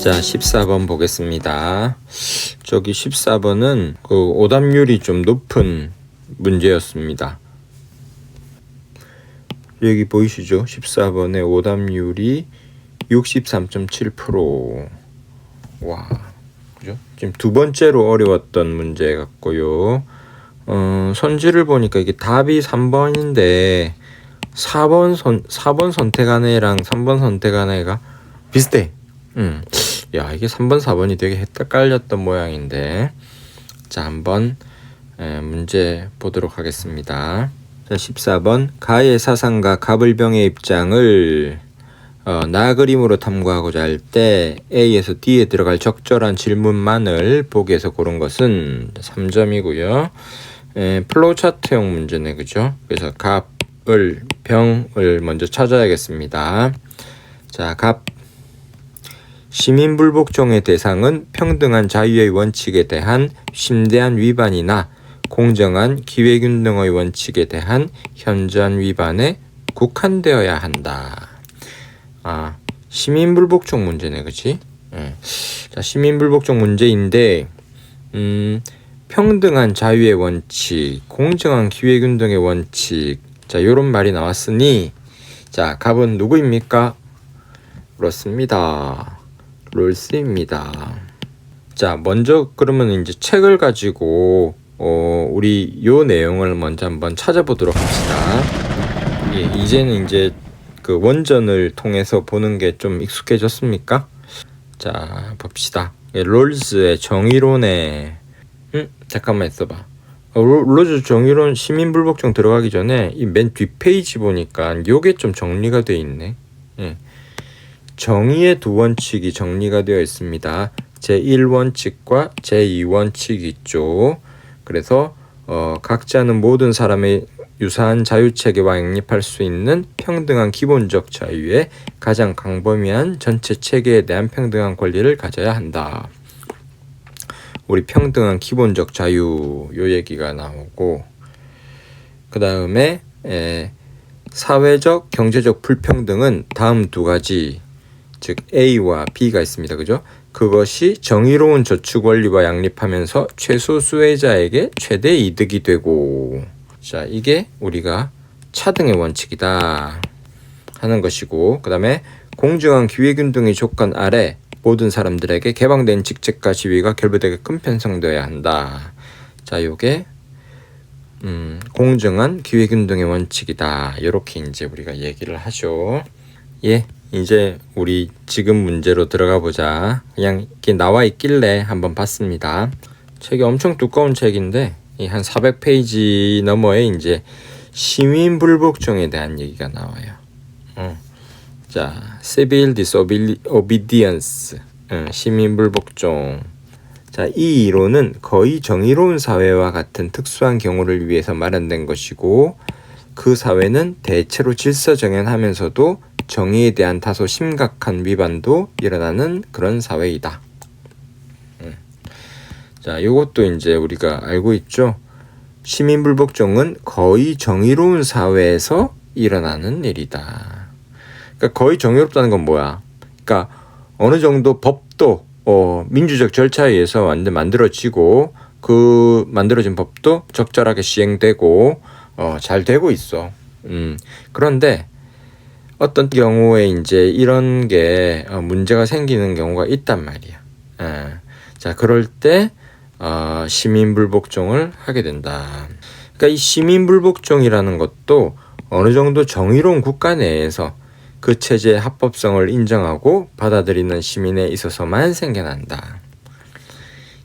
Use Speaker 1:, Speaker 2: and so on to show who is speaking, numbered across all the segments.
Speaker 1: 자, 14번 보겠습니다. 저기 14번은 그 오답률이 좀 높은 문제였습니다. 여기 보이시죠? 14번의 오답률이 63.7%. 와. 그죠? 지금 두 번째로 어려웠던 문제 같고요. 어, 선지를 보니까 이게 답이 3번인데 4번 선 4번 선택하네랑 3번 선택하네가 비슷해. 음. 야, 이게 3번 4번이 되게 헷갈렸던 모양인데. 자, 한번 에, 문제 보도록 하겠습니다. 자, 14번 가의 사상과 가불병의 입장을 어, 나 그림으로 탐구하고자 할 때 A에서 D에 들어갈 적절한 질문만을 보기에서 고른 것은 3점이고요. 에, 플로우 차트형 문제네, 그죠? 그래서 갑을 병을 먼저 찾아야겠습니다. 자, 갑 시민불복종의 대상은 평등한 자유의 원칙에 대한 심대한 위반이나 공정한 기회균등의 원칙에 대한 현저한 위반에 국한되어야 한다. 아, 시민불복종 문제네, 그치? 예. 자, 시민불복종 문제인데, 음, 평등한 자유의 원칙, 공정한 기회균등의 원칙, 자, 요런 말이 나왔으니, 자, 갑은 누구입니까? 그렇습니다. 롤스입니다. 자, 먼저 그러면 이제 책을 가지고 어, 우리 요 내용을 먼저 한번 찾아보도록 합시다. 예, 이제는 이제 그 원전을 통해서 보는 게 좀 익숙해졌습니까? 자, 봅시다. 예, 롤스의 정의론에 음, 잠깐만 있어봐. 어, 로- 롤즈 정의론 시민불복종 들어가기 전에 이 맨 뒷페이지 보니까 요게 좀 정리가 돼 있네. 예. 정의의 두 원칙이 정리가 되어 있습니다. 제1원칙과 제2원칙이 있죠. 그래서 어, 각자는 모든 사람의 유사한 자유체계와 양립할 수 있는 평등한 기본적 자유에 가장 광범위한 전체 체계에 대한 평등한 권리를 가져야 한다. 우리 평등한 기본적 자유 요 얘기가 나오고 그 다음에 사회적 경제적 불평등은 다음 두 가지 즉 A와 B가 있습니다. 그죠? 그것이 정의로운 저축 원리와 양립하면서 최소 수혜자에게 최대 이득이 되고 자, 이게 우리가 차등의 원칙이다 하는 것이고 그다음에 공정한 기회균등의 조건 아래 모든 사람들에게 개방된 직책과 지위가 결부되게끔 편성되어야 한다. 자, 요게 음, 공정한 기회균등의 원칙이다. 이렇게 이제 우리가 얘기를 하죠. 예, 이제 우리 지금 문제로 들어가 보자. 그냥 이렇게 나와 있길래 한번 봤습니다. 책이 엄청 두꺼운 책인데 이한 400페이지 너머에 이제 시민 불복종에 대한 얘기가 나와요. 어. 자, civil disobedience, 어, 시민 불복종. 자, 이 이론은 거의 정의로운 사회와 같은 특수한 경우를 위해서 마련된 것이고 그 사회는 대체로 질서정연하면서도 정의에 대한 다소 심각한 위반도 일어나는 그런 사회이다. 음. 자, 요것도 이제 우리가 알고 있죠. 시민불복종은 거의 정의로운 사회에서 일어나는 일이다. 그러니까 거의 정의롭다는 건 뭐야? 그러니까 어느 정도 법도 어, 민주적 절차에 의해서 완전 만들어지고 그 만들어진 법도 적절하게 시행되고 어, 잘 되고 있어. 음. 그런데 어떤 경우에 이제 이런 게 어, 문제가 생기는 경우가 있단 말이야. 예. 자, 그럴 때 어, 시민 불복종을 하게 된다. 그러니까 이 시민 불복종이라는 것도 어느 정도 정의로운 국가 내에서 그 체제의 합법성을 인정하고 받아들이는 시민에 있어서만 생겨난다.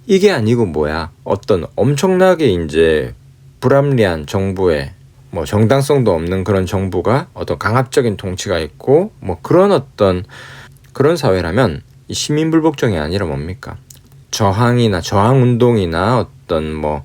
Speaker 1: 이게 아니고 뭐야? 어떤 엄청나게 이제 불합리한 정부의 뭐 정당성도 없는 그런 정부가 어떤 강압적인 통치가 있고 뭐 그런 어떤 그런 사회라면 이 시민 불복종이 아니라 뭡니까? 저항이나 저항 운동이나 어떤 뭐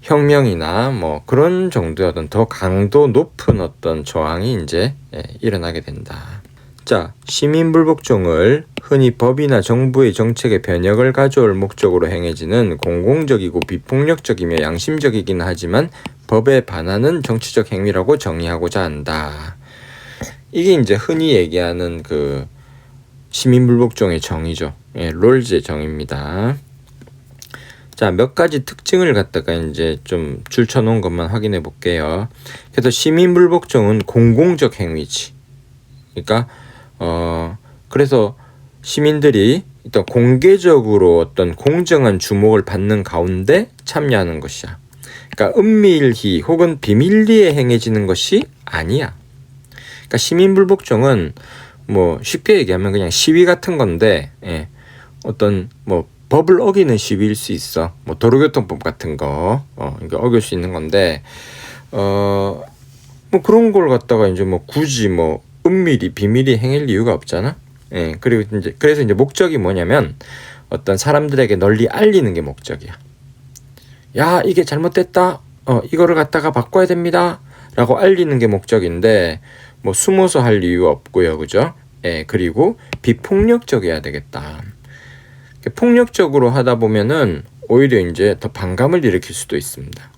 Speaker 1: 혁명이나 뭐 그런 정도의 어떤 더 강도 높은 어떤 저항이 이제 예, 일어나게 된다. 자, 시민불복종을 흔히 법이나 정부의 정책의 변혁을 가져올 목적으로 행해지는 공공적이고 비폭력적이며 양심적이긴 하지만 법에 반하는 정치적 행위라고 정의하고자 한다. 이게 이제 흔히 얘기하는 그 시민불복종의 정의죠. 예, 롤즈의 정의입니다. 자, 몇 가지 특징을 갖다가 이제 좀 줄쳐 놓은 것만 확인해 볼게요. 그래서 시민 불복종은 공공적 행위지. 그러니까 어 그래서 시민들이 일단 공개적으로 어떤 공정한 주목을 받는 가운데 참여하는 것이야. 그러니까 은밀히 혹은 비밀리에 행해지는 것이 아니야. 그러니까 시민 불복종은 뭐 쉽게 얘기하면 그냥 시위 같은 건데 예. 어떤 뭐 법을 어기는 시위일 수 있어. 뭐 도로교통법 같은 거 어, 이게 어길 수 있는 건데 어 뭐 그런 걸 갖다가 이제 뭐 굳이 뭐 은밀히 비밀히 행할 이유가 없잖아. 예. 그리고 이제 그래서 이제 목적이 뭐냐면 어떤 사람들에게 널리 알리는 게 목적이야. 야 이게 잘못됐다. 어 이거를 갖다가 바꿔야 됩니다. 라고 알리는 게 목적인데 뭐 숨어서 할 이유 없고요. 그죠? 예, 그리고 비폭력적이어야 되겠다. 폭력적으로 하다 보면은 오히려 이제 더 반감을 일으킬 수도 있습니다.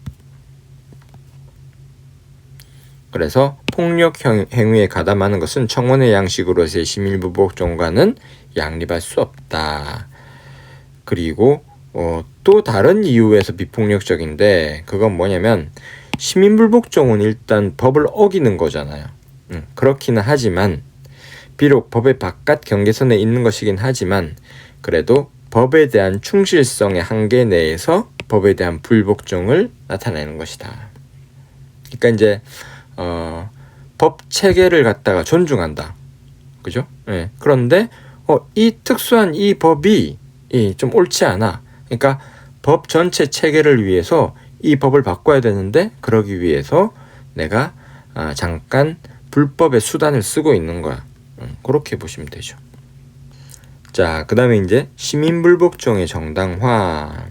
Speaker 1: 그래서 폭력 행위에 가담하는 것은 청원의 양식으로서의 시민부복종과는 양립할 수 없다. 그리고 어, 또 다른 이유에서 비폭력적인데 그건 뭐냐면 시민불복종은 일단 법을 어기는 거잖아요. 음, 그렇기는 하지만 비록 법의 바깥 경계선에 있는 것이긴 하지만 그래도 법에 대한 충실성의 한계 내에서 법에 대한 불복종을 나타내는 것이다. 그러니까 이제 어, 법 체계를 갖다가 존중한다. 그죠? 예. 그런데 어, 이 특수한 이 법이 이, 좀 옳지 않아. 그러니까 법 전체 체계를 위해서 이 법을 바꿔야 되는데 그러기 위해서 내가 아, 잠깐 불법의 수단을 쓰고 있는 거야. 음, 그렇게 보시면 되죠. 자, 그 다음에 이제 시민불복종의 정당화.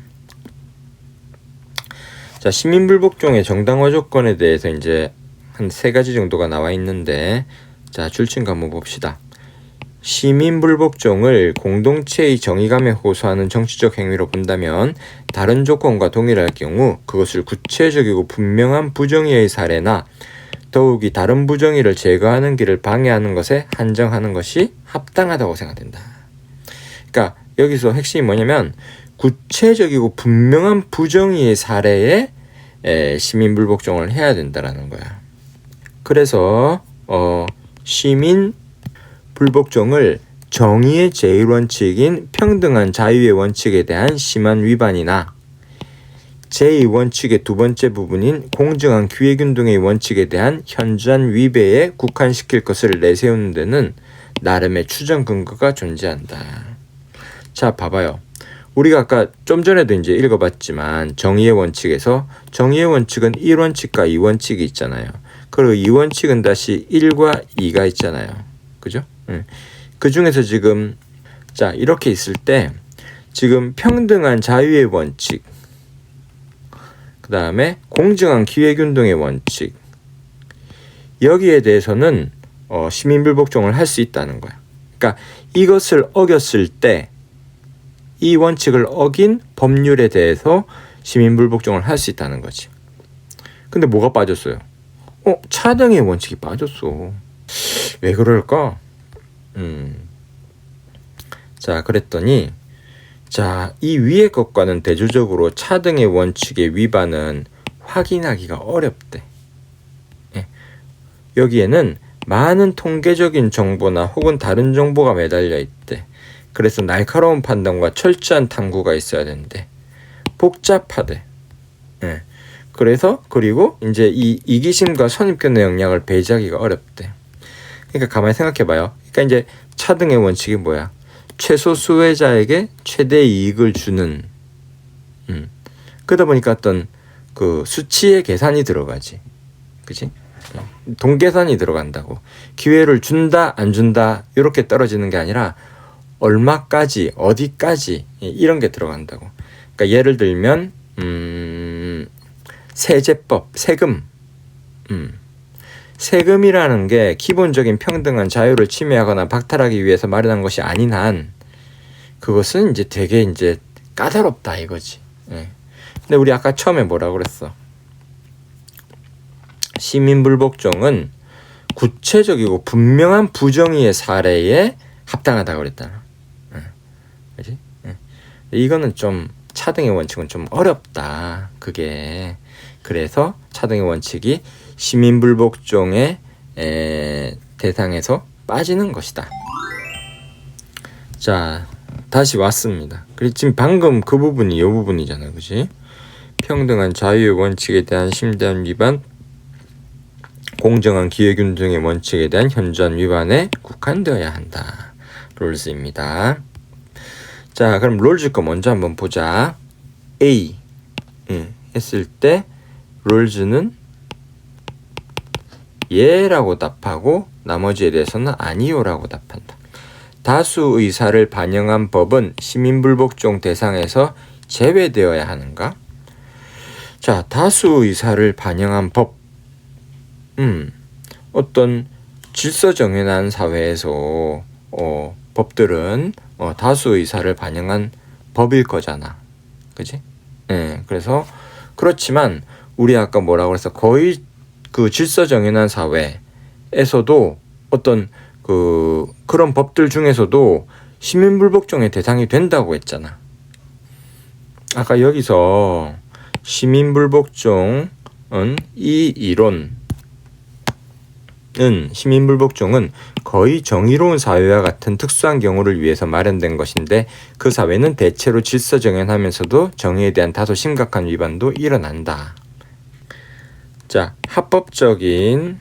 Speaker 1: 자, 시민불복종의 정당화 조건에 대해서 이제 한 세 가지 정도가 나와 있는데, 자, 출신가 한번 봅시다. 시민불복종을 공동체의 정의감에 호소하는 정치적 행위로 본다면 다른 조건과 동일할 경우 그것을 구체적이고 분명한 부정의의 사례나 더욱이 다른 부정의를 제거하는 길을 방해하는 것에 한정하는 것이 합당하다고 생각된다. 그러니까 여기서 핵심이 뭐냐면 구체적이고 분명한 부정의의 사례에 시민 불복종을 해야 된다라는 거야. 그래서 어, 시민 불복종을 정의의 제일 원칙인 평등한 자유의 원칙에 대한 심한 위반이나 제2원칙의 두 번째 부분인 공정한 기회균등의 원칙에 대한 현저한 위배에 국한시킬 것을 내세우는 데는 나름의 추정 근거가 존재한다. 자, 봐봐요. 우리가 아까 좀 전에도 이제 읽어봤지만 정의의 원칙에서 정의의 원칙은 1원칙과 2원칙이 있잖아요. 그리고 2원칙은 다시 1과 2가 있잖아요. 그죠? 응. 그 중에서 지금 자 이렇게 있을 때 지금 평등한 자유의 원칙 그 다음에 공정한 기회균등의 원칙 여기에 대해서는 어, 시민불복종을 할 수 있다는 거야. 그러니까 이것을 어겼을 때 이 원칙을 어긴 법률에 대해서 시민불복종을 할 수 있다는 거지. 근데 뭐가 빠졌어요? 어, 차등의 원칙이 빠졌어. 왜 그럴까? 음. 자, 그랬더니 자, 이 위의 것과는 대조적으로 차등의 원칙의 위반은 확인하기가 어렵대. 예. 여기에는 많은 통계적인 정보나 혹은 다른 정보가 매달려 있대. 그래서 날카로운 판단과 철저한 탐구가 있어야 되는데 복잡하대. 예. 그래서 그리고 이제 이 이기심과 선입견의 영향을 배제하기가 어렵대. 그러니까 가만히 생각해봐요. 그러니까 이제 차등의 원칙이 뭐야? 최소 수혜자에게 최대 이익을 주는. 음. 그러다 보니까 어떤 그 수치의 계산이 들어가지. 그지? 동계산이 들어간다고. 기회를 준다, 안 준다, 이렇게 떨어지는 게 아니라 얼마까지, 어디까지, 이런 게 들어간다고. 그러니까 예를 들면, 음, 세제법, 세금. 음. 세금이라는 게 기본적인 평등한 자유를 침해하거나 박탈하기 위해서 마련한 것이 아닌 한 그것은 이제 되게 이제 까다롭다 이거지. 예. 근데 우리 아까 처음에 뭐라 그랬어? 시민불복종은 구체적이고 분명한 부정의의 사례에 합당하다고 그랬잖아. 예. 이거는 좀 차등의 원칙은 좀 어렵다. 그게 그래서 차등의 원칙이 시민불복종의 에, 대상에서 빠지는 것이다. 자, 다시 왔습니다. 그리고 지금 방금 그 부분이 이 부분이잖아, 그지? 평등한 자유의 원칙에 대한 심대한 위반, 공정한 기회균등의 원칙에 대한 현저한 위반에 국한되어야 한다. 롤즈입니다. 자, 그럼 롤즈 거 먼저 한번 보자. A 예, 했을 때 롤즈는 예라고 답하고 나머지에 대해서는 아니요라고 답한다. 다수 의사를 반영한 법은 시민불복종 대상에서 제외되어야 하는가? 자, 다수 의사를 반영한 법. 음, 어떤 질서 정연한 사회에서 어, 법들은 어, 다수 의사를 반영한 법일 거잖아. 그지? 예, 그래서 그렇지만 우리 아까 뭐라고 그래서 거의 그 질서 정연한 사회에서도 어떤 그 그런 법들 중에서도 시민불복종의 대상이 된다고 했잖아. 아까 여기서 시민불복종은 이 이론 은 시민불복종은 거의 정의로운 사회와 같은 특수한 경우를 위해서 마련된 것인데 그 사회는 대체로 질서정연하면서도 정의에 대한 다소 심각한 위반도 일어난다. 자, 합법적인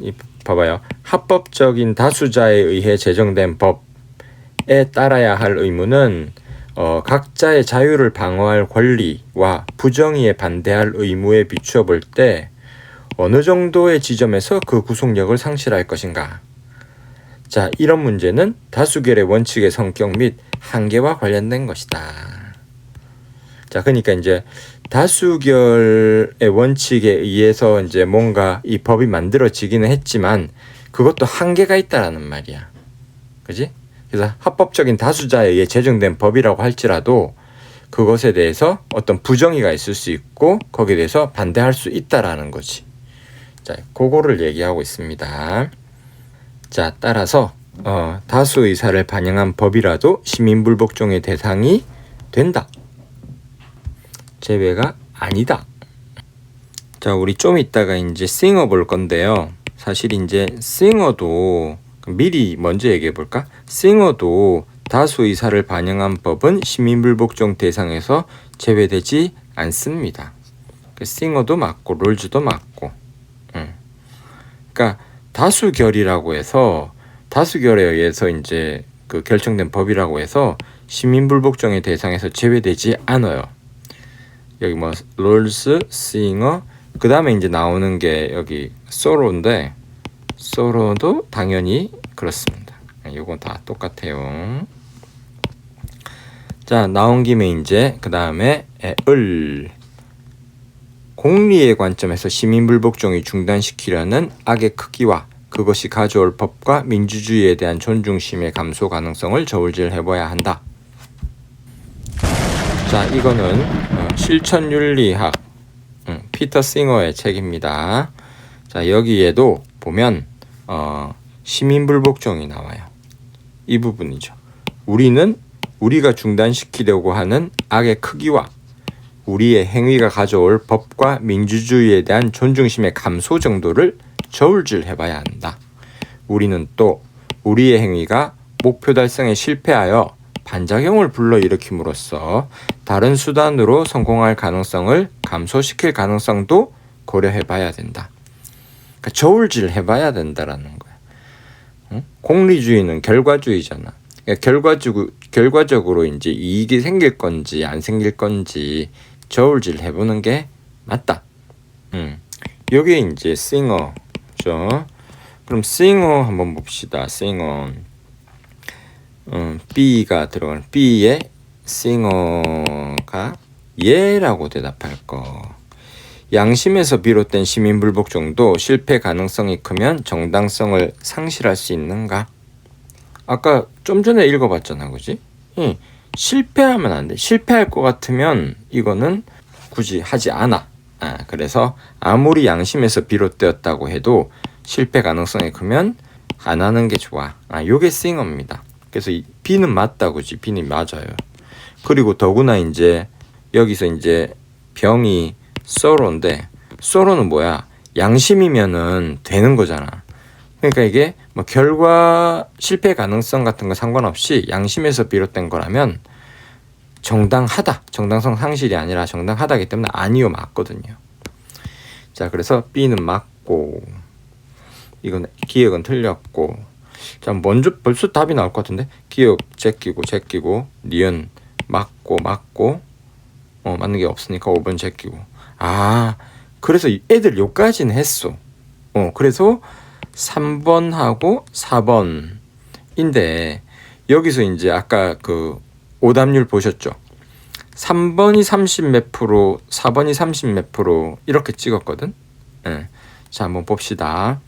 Speaker 1: 이 봐봐요. 합법적인 다수자에 의해 제정된 법에 따라야 할 의무는 어, 각자의 자유를 방어할 권리와 부정의에 반대할 의무에 비추어 볼 때 어느 정도의 지점에서 그 구속력을 상실할 것인가? 자, 이런 문제는 다수결의 원칙의 성격 및 한계와 관련된 것이다. 자, 그러니까 이제 다수결의 원칙에 의해서 이제 뭔가 이 법이 만들어지기는 했지만 그것도 한계가 있다라는 말이야. 그지? 그래서 합법적인 다수자에 의해 제정된 법이라고 할지라도 그것에 대해서 어떤 부정의가 있을 수 있고 거기에 대해서 반대할 수 있다라는 거지. 자, 그거를 얘기하고 있습니다. 자, 따라서 어, 다수 의사를 반영한 법이라도 시민불복종의 대상이 된다. 제외가 아니다. 자, 우리 좀 이따가 이제 싱어 볼 건데요. 사실 이제 싱어도 미리 먼저 얘기해 볼까? 싱어도 다수 의사를 반영한 법은 시민불복종 대상에서 제외되지 않습니다. 그 싱어도 맞고 롤즈도 맞고. 응. 그러니까 다수결이라고 해서 다수결에 의해서 이제 그 결정된 법이라고 해서 시민불복종의 대상에서 제외되지 않아요. 여기 뭐 롤스, 싱어, 그 다음에 이제 나오는 게 여기 소로인데 소로도 당연히 그렇습니다. 이건 다 똑같아요. 자 나온 김에 이제 그 다음에 을 공리의 관점에서 시민불복종이 중단시키려는 악의 크기와 그것이 가져올 법과 민주주의에 대한 존중심의 감소 가능성을 저울질 해봐야 한다. 자, 이거는 어, 실천 윤리학 음, 피터 싱어의 책입니다. 자, 여기에도 보면 어, 시민불복종이 나와요. 이 부분이죠. 우리는 우리가 중단시키려고 하는 악의 크기와 우리의 행위가 가져올 법과 민주주의에 대한 존중심의 감소 정도를 저울질 해 봐야 한다. 우리는 또 우리의 행위가 목표 달성에 실패하여 반작용을 불러일으킴으로써 다른 수단으로 성공할 가능성을 감소시킬 가능성도 고려해 봐야 된다. 그러니까 저울질 해 봐야 된다라는 거야. 응? 공리주의는 결과주의잖아. 그러니까 결과주, 결과적으로 이제 이익이 생길 건지 안 생길 건지 저울질 해보는 게 맞다. 음. 요게 이제 싱어죠. 그럼 싱어 한번 봅시다. 싱어. 음, B가 들어가는 B의 싱어가 예라고 대답할 거. 양심에서 비롯된 시민불복종도 실패 가능성이 크면 정당성을 상실할 수 있는가? 아까 좀 전에 읽어봤잖아, 그지? 응. 실패하면 안 돼. 실패할 것 같으면 이거는 굳이 하지 않아. 아, 그래서 아무리 양심에서 비롯되었다고 해도 실패 가능성이 크면 안 하는 게 좋아. 아, 요게 싱어입니다. 그래서 이 B는 맞다, 그지? B는 맞아요. 그리고 더구나 이제 여기서 이제 병이 쏘로인데 쏘로는 뭐야? 양심이면은 되는 거잖아. 그러니까 이게 뭐 결과 실패 가능성 같은 거 상관없이 양심에서 비롯된 거라면 정당하다. 정당성 상실이 아니라 정당하다기 때문에 아니요 맞거든요. 자, 그래서 B는 맞고 이건 기억은 틀렸고 자, 먼저 벌써 답이 나올 것 같은데 기억 제끼고 제끼고 니은 맞고 맞고 어, 맞는 게 없으니까 5번 제끼고 아, 그래서 이 애들 요까지는 했어. 어, 그래서 3번하고 4번인데 여기서 이제 아까 그 오답률 보셨죠? 3번이 30 몇 프로, 4번이 30 몇 프로 이렇게 찍었거든. 예. 자, 한번 봅시다.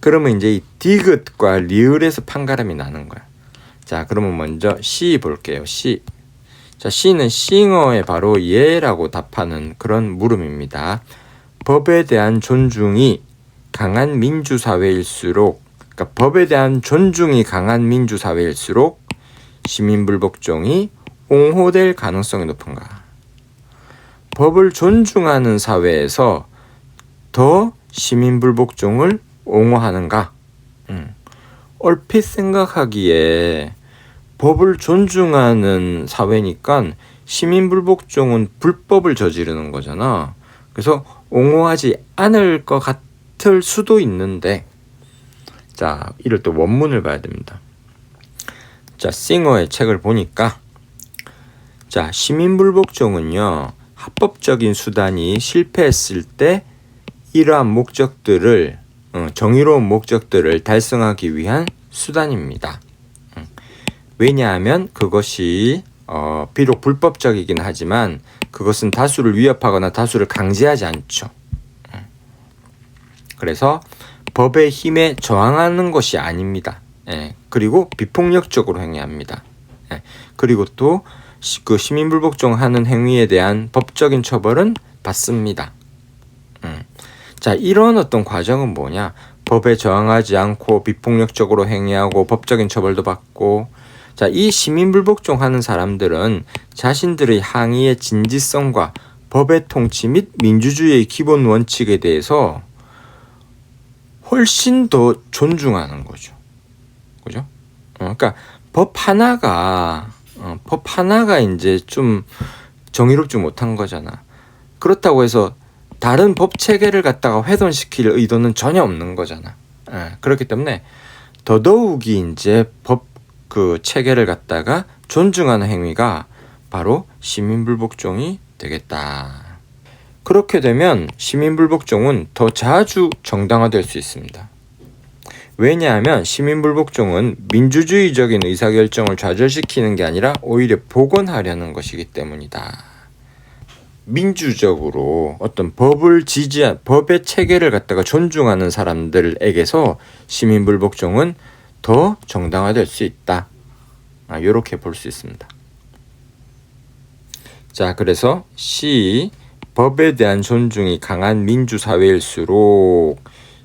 Speaker 1: 그러면 이제 이 디귿과 리을에서 판가름이 나는 거야. 자, 그러면 먼저 C 볼게요. C. 자, C는 싱어에 바로 예라고 답하는 그런 물음입니다. 법에 대한 존중이 강한 민주사회일수록, 그러니까 법에 대한 존중이 강한 민주사회일수록 시민불복종이 옹호될 가능성이 높은가? 법을 존중하는 사회에서 더 시민불복종을 옹호하는가? 음. 얼핏 생각하기에 법을 존중하는 사회니까 시민불복종은 불법을 저지르는 거잖아. 그래서 옹호하지 않을 것 같을 수도 있는데, 자, 이럴 때 원문을 봐야 됩니다. 자, 싱어의 책을 보니까, 자, 시민불복종은요, 합법적인 수단이 실패했을 때 이러한 목적들을, 어, 정의로운 목적들을 달성하기 위한 수단입니다. 음. 왜냐하면 그것이 어, 비록 불법적이긴 하지만 그것은 다수를 위협하거나 다수를 강제하지 않죠. 음. 그래서 법의 힘에 저항하는 것이 아닙니다. 예, 그리고 비폭력적으로 행위합니다. 예, 그리고 또 그 시민불복종 하는 행위에 대한 법적인 처벌은 받습니다. 음. 자, 이런 어떤 과정은 뭐냐? 법에 저항하지 않고 비폭력적으로 행위하고 법적인 처벌도 받고 자, 이 시민불복종 하는 사람들은 자신들의 항의의 진지성과 법의 통치 및 민주주의의 기본 원칙에 대해서 훨씬 더 존중하는 거죠. 그죠? 어, 그러니까 법 하나가 어, 법 하나가 이제 좀 정의롭지 못한 거잖아. 그렇다고 해서 다른 법 체계를 갖다가 훼손시킬 의도는 전혀 없는 거잖아. 예, 그렇기 때문에 더더욱이 이제 법 그 체계를 갖다가 존중하는 행위가 바로 시민불복종이 되겠다. 그렇게 되면 시민불복종은 더 자주 정당화될 수 있습니다. 왜냐하면 시민불복종은 민주주의적인 의사결정을 좌절시키는 게 아니라 오히려 복원하려는 것이기 때문이다. 민주적으로 어떤 법을 지지한 법의 체계를 갖다가 존중하는 사람들에게서 시민불복종은 더 정당화될 수 있다. 아, 이렇게 볼 수 있습니다. 자, 그래서 C 법에 대한 존중이 강한 민주사회일수록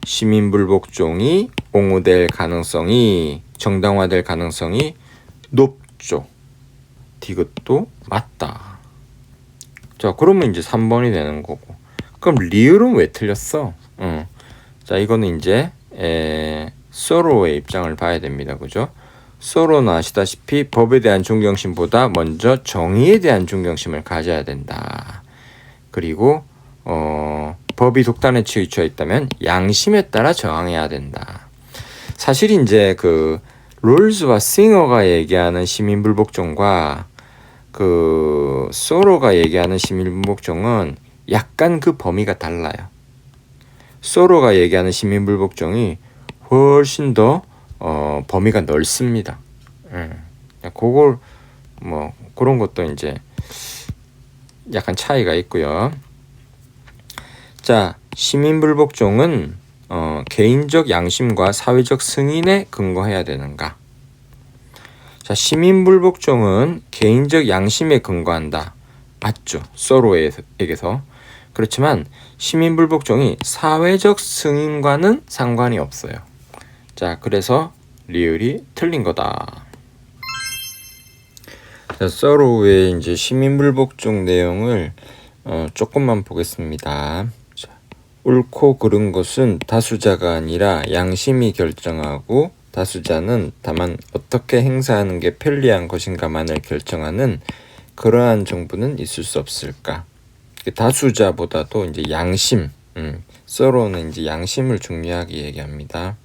Speaker 1: 시민불복종이 옹호될 가능성이 정당화될 가능성이 높죠. 디귿도 맞다. 자, 그러면 이제 3번이 되는 거고. 그럼 리을은 왜 틀렸어? 어. 자, 이거는 이제 에, 소로의 입장을 봐야 됩니다. 그죠? 소로는 아시다시피 법에 대한 존경심보다 먼저 정의에 대한 존경심을 가져야 된다. 그리고 어, 법이 독단에 치우쳐 있다면 양심에 따라 저항해야 된다. 사실 이제 그 롤즈와 싱어가 얘기하는 시민불복종과 그 소로가 얘기하는 시민불복종은 약간 그 범위가 달라요. 소로가 얘기하는 시민불복종이 훨씬 더 어, 범위가 넓습니다. 음. 그걸 뭐 그런 것도 이제 약간 차이가 있고요. 자, 시민불복종은 어, 개인적 양심과 사회적 승인에 근거해야 되는가? 자, 시민불복종은 개인적 양심에 근거한다. 맞죠? 서로에게서. 그렇지만 시민불복종이 사회적 승인과는 상관이 없어요. 자, 그래서 리을이 틀린 거다. 자, 서로의 이제 시민불복종 내용을 어, 조금만 보겠습니다. 자, 옳고 그른 것은 다수자가 아니라 양심이 결정하고 다수자는 다만 어떻게 행사하는 게 편리한 것인가만을 결정하는 그러한 정부는 있을 수 없을까? 다수자보다도 이제 양심, 음, 서로는 이제 양심을 중요하게 얘기합니다.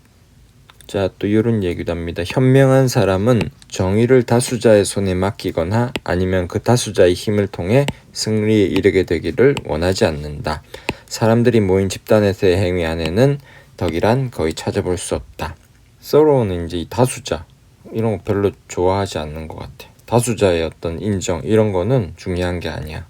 Speaker 1: 자, 또 이런 얘기도 합니다. 현명한 사람은 정의를 다수자의 손에 맡기거나 아니면 그 다수자의 힘을 통해 승리에 이르게 되기를 원하지 않는다. 사람들이 모인 집단에서의 행위 안에는 덕이란 거의 찾아볼 수 없다. 서로는 이제 이 다수자 이런 거 별로 좋아하지 않는 것 같아. 다수자의 어떤 인정 이런 거는 중요한 게 아니야.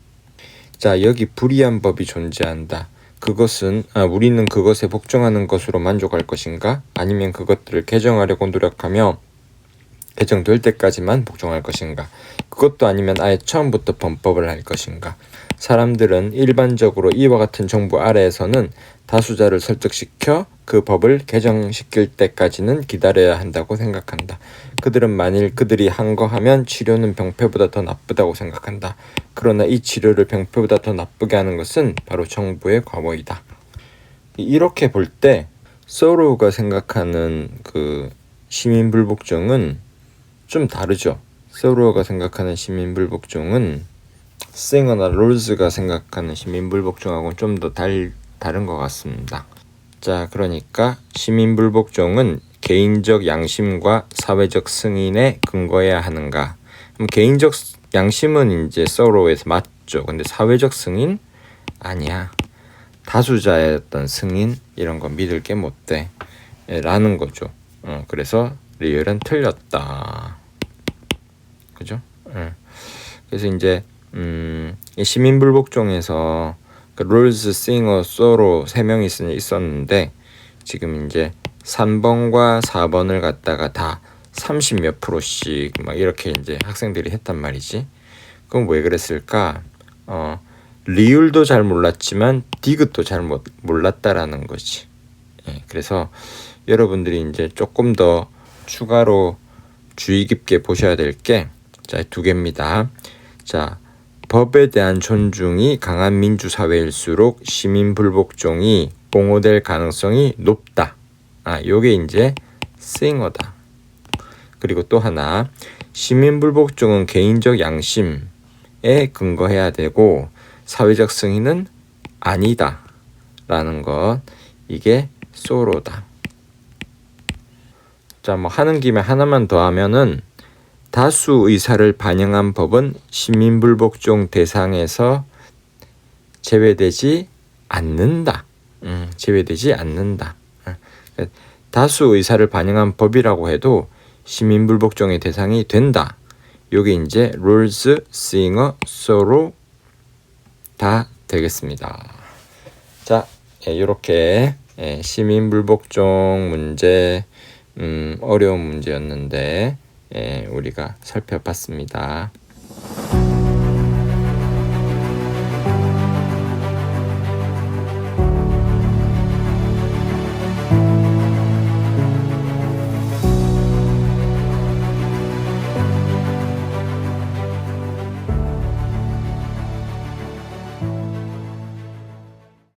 Speaker 1: 자, 여기 불이한 법이 존재한다. 그것은 아, 우리는 그것에 복종하는 것으로 만족할 것인가? 아니면 그것들을 개정하려고 노력하며 개정될 때까지만 복종할 것인가? 그것도 아니면 아예 처음부터 범법을 할 것인가? 사람들은 일반적으로 이와 같은 정부 아래에서는 다수자를 설득시켜 그 법을 개정시킬 때까지는 기다려야 한다고 생각한다. 그들은 만일 그들이 한 거 하면 치료는 병폐보다 더 나쁘다고 생각한다. 그러나 이 치료를 병폐보다 더 나쁘게 하는 것은 바로 정부의 과오이다. 이렇게 볼때 소로가 생각하는 그 시민불복종은 좀 다르죠. 소로가 생각하는 시민불복종은 싱어나 롤즈가 생각하는 시민불복종하고는 좀 더 다른 것 같습니다. 자, 그러니까 시민불복종은 개인적 양심과 사회적 승인에 근거해야 하는가? 그럼 개인적 양심은 이제 서로에서 맞죠. 근데 사회적 승인 아니야. 다수자의 어떤 승인 이런 거 믿을 게 못 돼. 라는 거죠. 어, 그래서 리얼은 틀렸다. 그죠? 예. 그래서 이제 음, 시민불복종에서 그 롤스, 싱어, 소로 세 명이 있었는데 지금 이제 3번과 4번을 갖다가 다 30 몇 프로씩 막 이렇게 이제 학생들이 했단 말이지. 그럼 왜 그랬을까? 어, 리율도 잘 몰랐지만 디귿도 잘 못, 몰랐다라는 거지. 예, 그래서 여러분들이 이제 조금 더 추가로 주의 깊게 보셔야 될 게 자, 두 개입니다. 자, 법에 대한 존중이 강한 민주 사회일수록 시민 불복종이 공호될 가능성이 높다. 아, 요게 이제 싱어다. 그리고 또 하나 시민불복종은 개인적 양심에 근거해야 되고 사회적 승인은 아니다. 라는 것 이게 소로다. 자, 뭐 하는 김에 하나만 더 하면은 다수 의사를 반영한 법은 시민불복종 대상에서 제외되지 않는다. 음, 제외되지 않는다. 다수 의사를 반영한 법이라고 해도 시민불복종의 대상이 된다. 요게 이제 롤스, 싱어, 소로 다 되겠습니다. 자, 이렇게 예, 예, 시민불복종 문제 음, 어려운 문제였는데 예, 우리가 살펴봤습니다.